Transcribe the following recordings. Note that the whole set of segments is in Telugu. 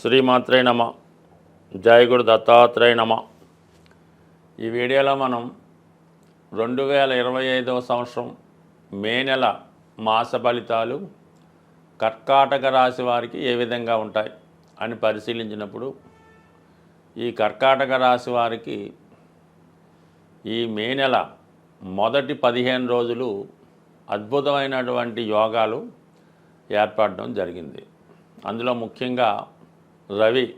శ్రీమాత్రే నమ జయగురు దత్తాత్రేయ నమ. ఈ వీడియోలో మనం రెండు వేల ఇరవై ఐదవ సంవత్సరం మే నెల మాస ఫలితాలు కర్కాటక రాశి వారికి ఏ విధంగా ఉంటాయి అని పరిశీలించినప్పుడు ఈ కర్కాటక రాశి వారికి ఈ మే నెల మొదటి పదిహేను రోజులు అద్భుతమైనటువంటి యోగాలు ఏర్పడడం జరిగింది. అందులో ముఖ్యంగా రవి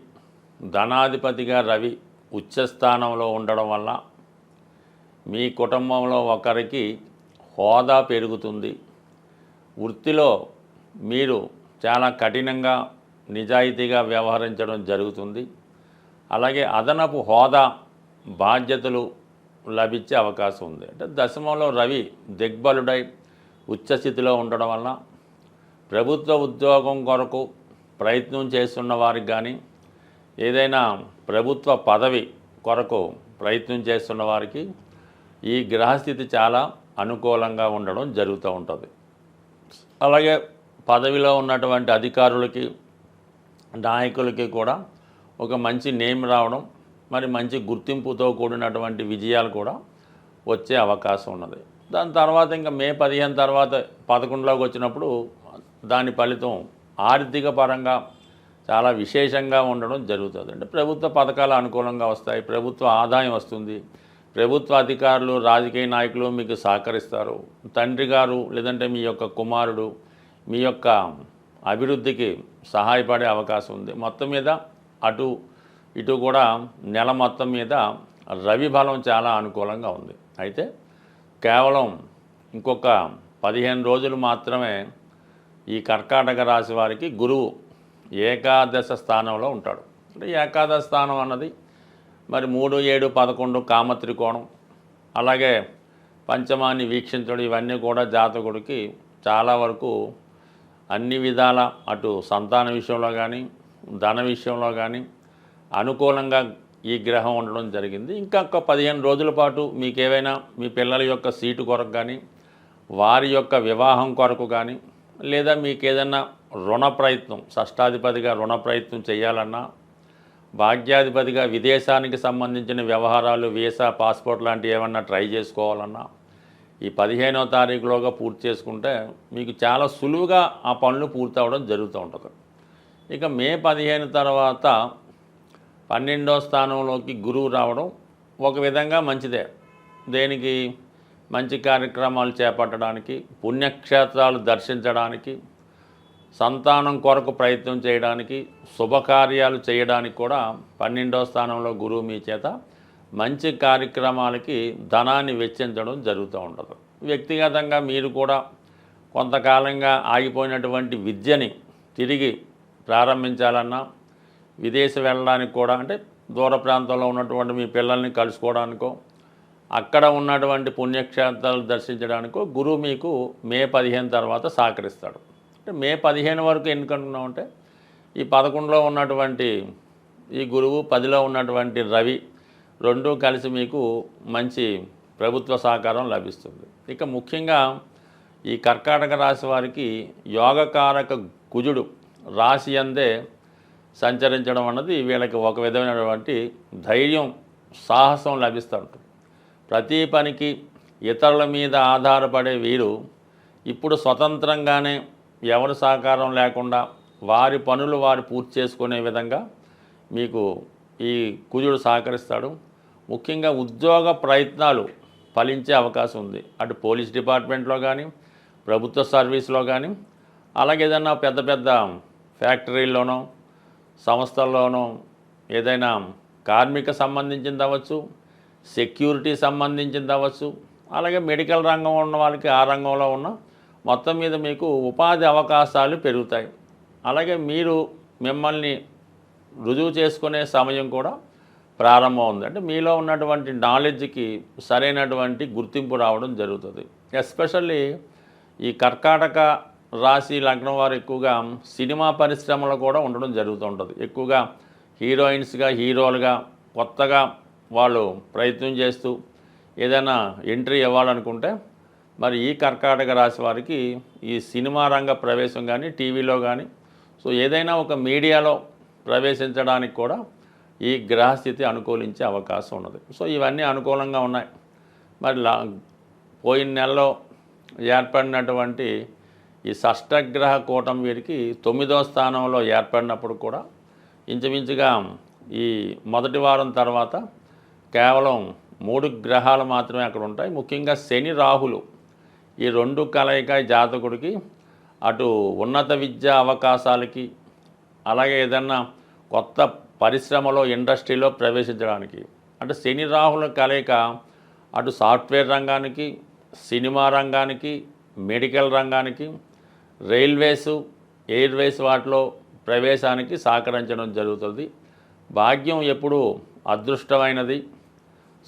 ధనాధిపతిగా రవి ఉచ్చస్థానంలో ఉండడం వల్ల మీ కుటుంబంలో ఒకరికి హోదా పెరుగుతుంది. వృత్తిలో మీరు చాలా కఠినంగా నిజాయితీగా వ్యవహరించడం జరుగుతుంది. అలాగే అదనపు హోదా బాధ్యతలు లభించే అవకాశం ఉంది. అంటే దశమంలో రవి దిగ్బలుడై ఉచ్చస్థితిలో ఉండడం వల్ల ప్రభుత్వ ఉద్యోగం కొరకు ప్రయత్నం చేస్తున్న వారికి కానీ ఏదైనా ప్రభుత్వ పదవి కొరకు ప్రయత్నం చేస్తున్న వారికి ఈ గ్రహస్థితి చాలా అనుకూలంగా ఉండడం జరుగుతూ ఉంటుంది. అలాగే పదవిలో ఉన్నటువంటి అధికారులకి నాయకులకి కూడా ఒక మంచి నేమ్ రావడం మరి మంచి గుర్తింపుతో కూడినటువంటి విజయాలు కూడా వచ్చే అవకాశం ఉన్నది. దాని తర్వాత ఇంకా మే పదిహేను తర్వాత పదకొండులోకి వచ్చినప్పుడు దాని ఫలితం ఆర్థిక పరంగా చాలా విశేషంగా ఉండడం జరుగుతుంది. అంటే ప్రభుత్వ పథకాలు అనుకూలంగా వస్తాయి ప్రభుత్వ ఆదాయం వస్తుంది ప్రభుత్వ అధికారులు రాజకీయ నాయకులు మీకు సహకరిస్తారు. తండ్రి గారు లేదంటే మీ యొక్క కుమారుడు మీ యొక్క అభివృద్ధికి సహాయపడే అవకాశం ఉంది. మొత్తం మీద అటు ఇటు కూడా నెల మొత్తం మీద రవి బలం చాలా అనుకూలంగా ఉంది. అయితే కేవలం ఇంకొక పదిహేను రోజులు మాత్రమే ఈ కర్కాటక రాశి వారికి గురువు ఏకాదశ స్థానంలో ఉంటాడు. అంటే ఏకాదశ స్థానం అన్నది మరి మూడు ఏడు పదకొండు కామత్రికోణం. అలాగే పంచమాన్ని వీక్షించడం ఇవన్నీ కూడా జాతకుడికి చాలా వరకు అన్ని విధాల అటు సంతాన విషయంలో కానీ ధన విషయంలో కానీ అనుకూలంగా ఈ గ్రహం ఉండడం జరిగింది. ఇంకా ఒక పదిహేను రోజుల పాటు మీకు ఏవైనా మీ పిల్లల యొక్క సీటు కొరకు కానీ వారి యొక్క వివాహం కొరకు కానీ లేదా మీకు ఏదైనా రుణ ప్రయత్నం షష్టాధిపతిగా రుణ ప్రయత్నం చేయాలన్నా భాగ్యాధిపతిగా విదేశానికి సంబంధించిన వ్యవహారాలు వీసా పాస్పోర్ట్ లాంటివి ఏమన్నా ట్రై చేసుకోవాలన్నా ఈ పదిహేనో తారీఖులోగా పూర్తి చేసుకుంటే మీకు చాలా సులువుగా ఆ పనులు పూర్తి జరుగుతూ ఉంటుంది. ఇక మే పదిహేను తర్వాత పన్నెండో స్థానంలోకి గురువు రావడం ఒక విధంగా మంచిదే. దేనికి? మంచి కార్యక్రమాలు చేపట్టడానికి పుణ్యక్షేత్రాలు దర్శించడానికి సంతానం కొరకు ప్రయత్నం చేయడానికి శుభకార్యాలు చేయడానికి కూడా పన్నెండో స్థానంలో గురువు మీ చేత మంచి కార్యక్రమాలకి ధనాన్ని వెచ్చించడం జరుగుతూ ఉంటుంది వ్యక్తిగతంగా మీరు కూడా కొంతకాలంగా ఆగిపోయినటువంటి విద్యని తిరిగి ప్రారంభించాలన్నా విదేశం వెళ్ళడానికి కూడా అంటే దూర ప్రాంతంలో ఉన్నటువంటి మీ పిల్లల్ని కలుసుకోవడానికో అక్కడ ఉన్నటువంటి పుణ్యక్షేత్రాలు దర్శించడానికి గురువు మీకు మే పదిహేను తర్వాత సహకరిస్తాడు. అంటే మే పదిహేను వరకు ఎందుకనుకున్నామంటే ఈ పదకొండులో ఉన్నటువంటి ఈ గురువు పదిలో ఉన్నటువంటి రవి రెండూ కలిసి మీకు మంచి ప్రభుత్వ సహకారం లభిస్తుంది. ఇక ముఖ్యంగా ఈ కర్కాటక రాశి వారికి యోగకారక కుజుడు రాశి అందే సంచరించడం అన్నది వీళ్ళకి ఒక విధమైనటువంటి ధైర్యం సాహసం లభిస్తూ ఉంటుంది. ప్రతి పనికి ఇతరుల మీద ఆధారపడే వీరు ఇప్పుడు స్వతంత్రంగానే ఎవరి సహకారం లేకుండా వారి పనులు వారు పూర్తి చేసుకునే విధంగా మీకు ఈ కుజుడు సహకరిస్తాడు. ముఖ్యంగా ఉద్యోగ ప్రయత్నాలు ఫలించే అవకాశం ఉంది. అటు పోలీస్ డిపార్ట్మెంట్లో కానీ ప్రభుత్వ సర్వీస్లో కానీ అలాగే ఏదైనా పెద్ద పెద్ద ఫ్యాక్టరీల్లోనో సంస్థల్లోనో ఏదైనా కార్మిక సంబంధించింది అవ్వచ్చు సెక్యూరిటీ సంబంధించింది అవ్వచ్చు అలాగే మెడికల్ రంగం ఉన్న వాళ్ళకి ఆ రంగంలో ఉన్న మొత్తం మీద మీకు ఉపాధి అవకాశాలు పెరుగుతాయి. అలాగే మీరు మిమ్మల్ని రుజువు చేసుకునే సమయం కూడా ప్రారంభం ఉంది అంటే మీలో ఉన్నటువంటి నాలెడ్జ్కి సరైనటువంటి గుర్తింపు రావడం జరుగుతుంది. ఎస్పెషల్లీ ఈ కర్కాటక రాశి లగ్నం వారు ఎక్కువగా సినిమా పరిశ్రమలో కూడా ఉండడం జరుగుతూ ఉంటుంది. ఎక్కువగా హీరోయిన్స్గా హీరోలుగా కొత్తగా వాళ్ళు ప్రయత్నం చేస్తూ ఏదైనా ఎంట్రీ ఇవ్వాలనుకుంటే మరి ఈ కర్కాటక రాశి వారికి ఈ సినిమా రంగ ప్రవేశం కానీ టీవీలో కానీ సో ఏదైనా ఒక మీడియాలో ప్రవేశించడానికి కూడా ఈ గ్రహస్థితి అనుకూలించే అవకాశం ఉన్నది. సో ఇవన్నీ అనుకూలంగా ఉన్నాయి. మరి లా పోయిన నెలలో ఏర్పడినటువంటి ఈ షష్టగ్రహ కూటం వీరికి తొమ్మిదో స్థానంలో ఏర్పడినప్పుడు కూడా ఇంచుమించుగా ఈ మొదటి వారం తర్వాత కేవలం మూడు గ్రహాలు మాత్రమే అక్కడ ఉంటాయి. ముఖ్యంగా శని రాహులు ఈ రెండు కలయిక జాతకుడికి అటు ఉన్నత విద్యా అవకాశాలకి అలాగే ఏదన్నా కొత్త పరిశ్రమలో ఇండస్ట్రీలో ప్రవేశించడానికి. అంటే శని రాహుల కలయిక అటు సాఫ్ట్వేర్ రంగానికి సినిమా రంగానికి మెడికల్ రంగానికి రైల్వేసు ఎయిర్వేస్ వాటిలో ప్రవేశానికి సహకరించడం జరుగుతుంది. భాగ్యం ఎప్పుడు అదృష్టమైనది.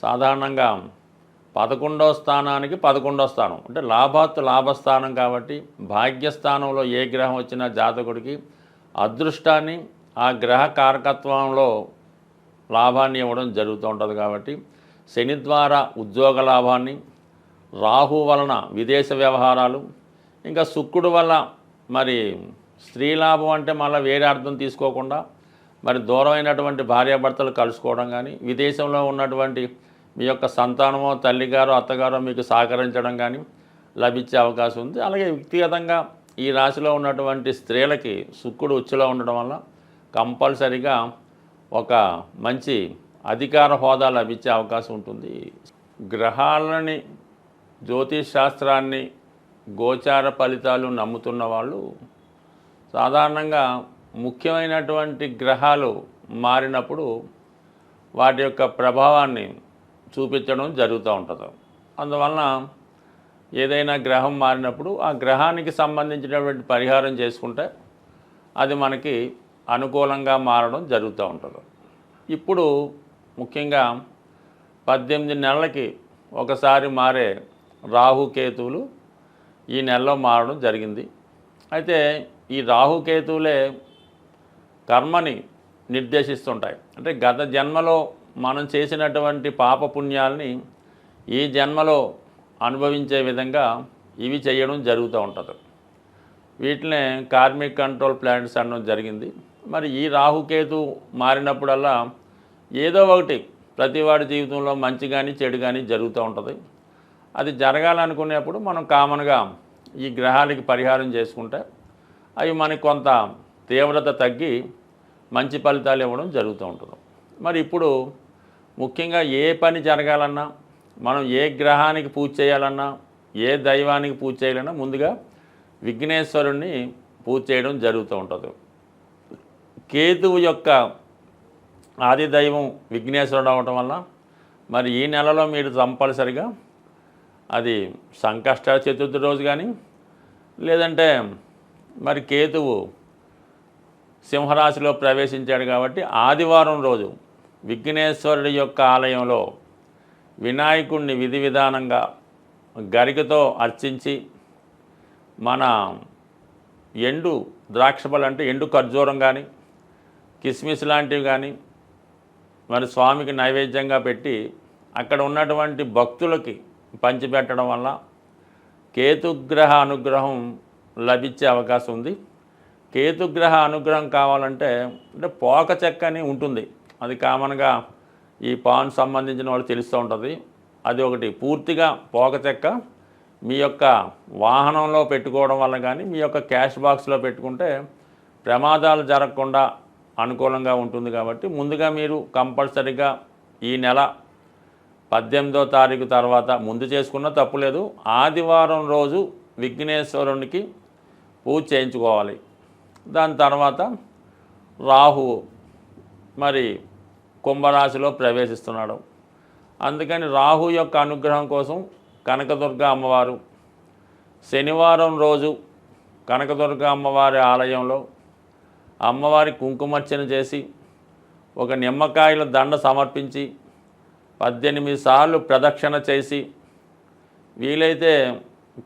సాధారణంగా పదకొండవ స్థానానికి పదకొండవ స్థానం. అంటే లాభాత్తు లాభస్థానం కాబట్టి భాగ్యస్థానంలో ఏ గ్రహం వచ్చినా జాతకుడికి అదృష్టాన్ని ఆ గ్రహ కారకత్వంలో లాభాన్ని ఇవ్వడం జరుగుతూ ఉంటుంది కాబట్టి శని ద్వారా ఉద్యోగ లాభాన్ని రాహు వలన విదేశ వ్యవహారాలు ఇంకా శుక్రుడు వల్ల మరి స్త్రీ లాభం అంటే మళ్ళీ వేరే అర్థం తీసుకోకుండా మరి దూరమైనటువంటి భార్యాభర్తలు కలుసుకోవడం కానీ విదేశంలో ఉన్నటువంటి మీ యొక్క సంతానమో తల్లిగారో అత్తగారో మీకు సహకరించడం కానీ లభించే అవకాశం ఉంది. అలాగే వ్యక్తిగతంగా ఈ రాశిలో ఉన్నటువంటి స్త్రీలకి శుక్రుడు ఉచ్చులో ఉండడం వల్ల కంపల్సరిగా ఒక మంచి అధికార హోదా లభించే అవకాశం ఉంటుంది. గ్రహాలని జ్యోతిష్ శాస్త్రాన్ని గోచార ఫలితాలు నమ్ముతున్న వాళ్ళు సాధారణంగా ముఖ్యమైనటువంటి గ్రహాలు మారినప్పుడు వాటి యొక్క ప్రభావాన్ని చూపించడం జరుగుతూ ఉంటుంది. అందువలన ఏదైనా గ్రహం మారినప్పుడు ఆ గ్రహానికి సంబంధించినటువంటి పరిహారం చేసుకుంటే అది మనకి అనుకూలంగా మారడం జరుగుతూ ఉంటుంది. ఇప్పుడు ముఖ్యంగా పద్దెనిమిది నెలలకి ఒకసారి మారే రాహుకేతువులు ఈ నెలలో మారడం జరిగింది. అయితే ఈ రాహుకేతువులే కర్మని నిర్దేశిస్తుంటాయి. అంటే గత జన్మలో మనం చేసినటువంటి పాపపుణ్యాలని ఈ జన్మలో అనుభవించే విధంగా ఇవి చేయడం జరుగుతూ ఉంటుంది. వీటినే కార్మిక్ కంట్రోల్ ప్లాంట్స్ అనడం జరిగింది. మరి ఈ రాహుకేతు మారినప్పుడల్లా ఏదో ఒకటి ప్రతివాడి జీవితంలో మంచి కానీ చెడు కానీ జరుగుతూ ఉంటుంది. అది జరగాలనుకునేప్పుడు మనం కామన్గా ఈ గ్రహాలకి పరిహారం చేసుకుంటే అవి మనకి కొంత తీవ్రత తగ్గి మంచి ఫలితాలు ఇవ్వడం జరుగుతూ ఉంటుంది. మరి ఇప్పుడు ముఖ్యంగా ఏ పని జరగాలన్నా మనం ఏ గ్రహానికి పూజ చేయాలన్నా ఏ దైవానికి పూజ చేయాలన్నా ముందుగా విఘ్నేశ్వరుణ్ణి పూజ చేయడం జరుగుతూ ఉంటుంది. కేతువు యొక్క ఆది దైవం విఘ్నేశ్వరుడు అవటం వల్ల మరి ఈ నెలలో మీరు కంపల్సరిగా అది సంకష్ట చతుర్థి రోజు కానీ లేదంటే మరి కేతువు సింహరాశిలో ప్రవేశించాడు కాబట్టి ఆదివారం రోజు విఘ్నేశ్వరుడి యొక్క ఆలయంలో వినాయకుడిని విధి విధానంగా గరికతో అర్చించి మన ఎండు ద్రాక్షపళ్ళు అంటే ఎండు ఖర్జూరం కానీ కిస్మిస్ లాంటివి కానీ మరి స్వామికి నైవేద్యంగా పెట్టి అక్కడ ఉన్నటువంటి భక్తులకి పంచిపెట్టడం వల్ల కేతుగ్రహ అనుగ్రహం లభించే అవకాశం ఉంది. కేతుగ్రహ అనుగ్రహం కావాలంటే అంటే పోక చెక్క అని ఉంటుంది. అది కామన్గా ఈ పాన్ సంబంధించిన వాళ్ళు తెలుస్తూ ఉంటుంది. అది ఒకటి. పూర్తిగా పోక చెక్క మీ యొక్క వాహనంలో పెట్టుకోవడం వల్ల కానీ మీ యొక్క క్యాష్ బాక్స్లో పెట్టుకుంటే ప్రమాదాలు జరగకుండా అనుకూలంగా ఉంటుంది కాబట్టి ముందుగా మీరు కంపల్సరీగా ఈ నెల పద్దెనిమిదో తారీఖు తర్వాత ముందు చేసుకున్న తప్పులేదు ఆదివారం రోజు విఘ్నేశ్వరునికి పూజ చేయించుకోవాలి. దాని తర్వాత రాహు మరి కుంభరాశిలో ప్రవేశిస్తున్నాడు. అందుకని రాహు యొక్క అనుగ్రహం కోసం కనకదుర్గ అమ్మవారు శనివారం రోజు కనకదుర్గ అమ్మవారి ఆలయంలో అమ్మవారి కుంకుమర్చన చేసి ఒక నిమ్మకాయల దండ సమర్పించి పద్దెనిమిది సార్లు ప్రదక్షిణ చేసి వీలైతే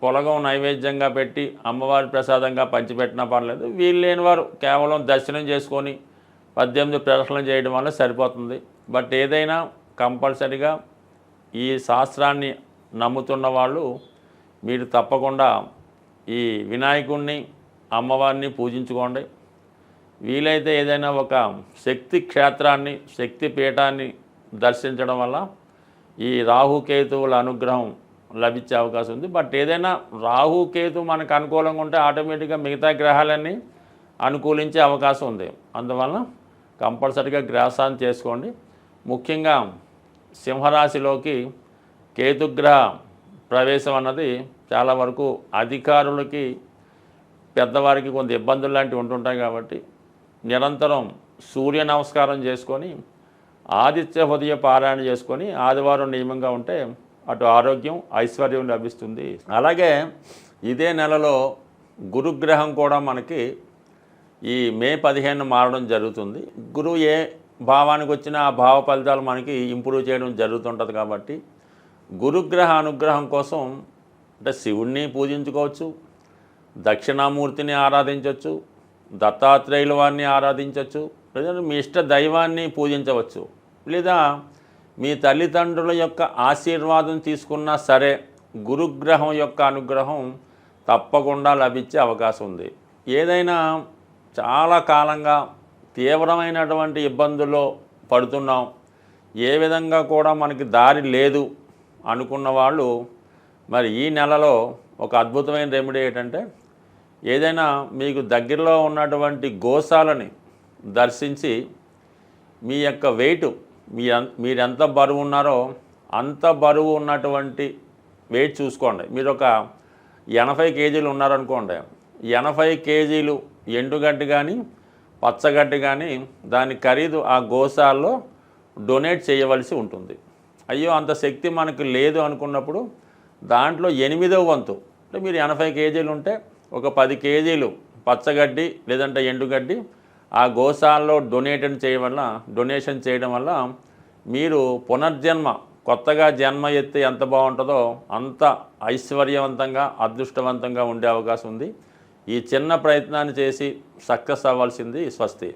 పొలగం నైవేద్యంగా పెట్టి అమ్మవారి ప్రసాదంగా పంచిపెట్టినా పర్లేదు. వీలు లేని వారు కేవలం దర్శనం చేసుకొని పద్దెనిమిది ప్రదర్శనలు చేయడం వల్ల సరిపోతుంది. బట్ ఏదైనా కంపల్సరిగా ఈ శాస్త్రాన్ని నమ్ముతున్న వాళ్ళు మీరు తప్పకుండా ఈ వినాయకుడిని అమ్మవారిని పూజించుకోండి. వీలైతే ఏదైనా ఒక శక్తి క్షేత్రాన్ని శక్తి పీఠాన్ని దర్శించడం వల్ల ఈ రాహుకేతువుల అనుగ్రహం లభించే అవకాశం ఉంది. బట్ ఏదైనా రాహుకేతు మనకు అనుకూలంగా ఉంటే ఆటోమేటిక్గా మిగతా గ్రహాలన్నీ అనుకూలించే అవకాశం ఉంది. అందువలన కంపల్సరిగా గ్రాసాన్ని చేసుకోండి. ముఖ్యంగా సింహరాశిలోకి కేతుగ్రహ ప్రవేశం అన్నది చాలా వరకు అధికారులకి పెద్దవారికి కొంత ఇబ్బందులు లాంటివి ఉంటుంటాయి కాబట్టి నిరంతరం సూర్య నమస్కారం చేసుకొని ఆదిత్య హృదయ పారాయణ చేసుకొని ఆదివారం నియమంగా ఉంటే అటు ఆరోగ్యం ఐశ్వర్యం లభిస్తుంది. అలాగే ఇదే నెలలో గురుగ్రహం కూడా మనకి ఈ మే పదిహేను మారడం జరుగుతుంది. గురువు ఏ భావానికి వచ్చినా ఆ భావ ఫలితాలు మనకి ఇంప్రూవ్ చేయడం జరుగుతుంటుంది కాబట్టి గురుగ్రహ అనుగ్రహం కోసం అంటే శివుణ్ణి పూజించుకోవచ్చు దక్షిణామూర్తిని ఆరాధించవచ్చు దత్తాత్రేయుల వారిని ఆరాధించవచ్చు లేదా మీ ఇష్ట దైవాన్ని పూజించవచ్చు. లేదా మీ తల్లిదండ్రుల యొక్క ఆశీర్వాదం తీసుకున్నా సరే గురుగ్రహం యొక్క అనుగ్రహం తప్పకుండా లభించే అవకాశం ఉంది. ఏదైనా చాలా కాలంగా తీవ్రమైనటువంటి ఇబ్బందుల్లో పడుతున్నాం. ఏ విధంగా కూడా మనకి దారి లేదు అనుకున్న వాళ్ళు మరి ఈ నెలలో ఒక అద్భుతమైన రెమెడీ ఏంటంటే ఏదైనా మీకు దగ్గరలో ఉన్నటువంటి గోశాలని దర్శించి మీ యొక్క వెయిట్ మీ మీరెంత బరువు ఉన్నారో అంత బరువు ఉన్నటువంటి వెయిట్ చూసుకోండి. మీరు ఒక ఎనభై కేజీలు ఉన్నారనుకోండి. ఎనభై కేజీలు ఎండుగడ్డి కానీ పచ్చగడ్డి కానీ దాని ఖరీదు ఆ గోశాల్లో డొనేట్ చేయవలసి ఉంటుంది. అయ్యో అంత శక్తి మనకు లేదు అనుకున్నప్పుడు దాంట్లో ఎనిమిదవ వంతు అంటే మీరు ఎనభై కేజీలు ఉంటే ఒక పది కేజీలు పచ్చగడ్డి లేదంటే ఎండుగడ్డి ఆ గోశాలలో డొనేషన్ చేయడం వల్ల డొనేషన్ చేయడం వల్ల మీరు పునర్జన్మ కొత్తగా జన్మ ఎత్తే ఎంత బాగుంటుందో అంత ఐశ్వర్యవంతంగా అదృష్టవంతంగా ఉండే అవకాశం ఉంది. ఈ చిన్న ప్రయత్నాన్ని చేసి సక్సెస్ అవ్వాల్సింది స్వస్తి.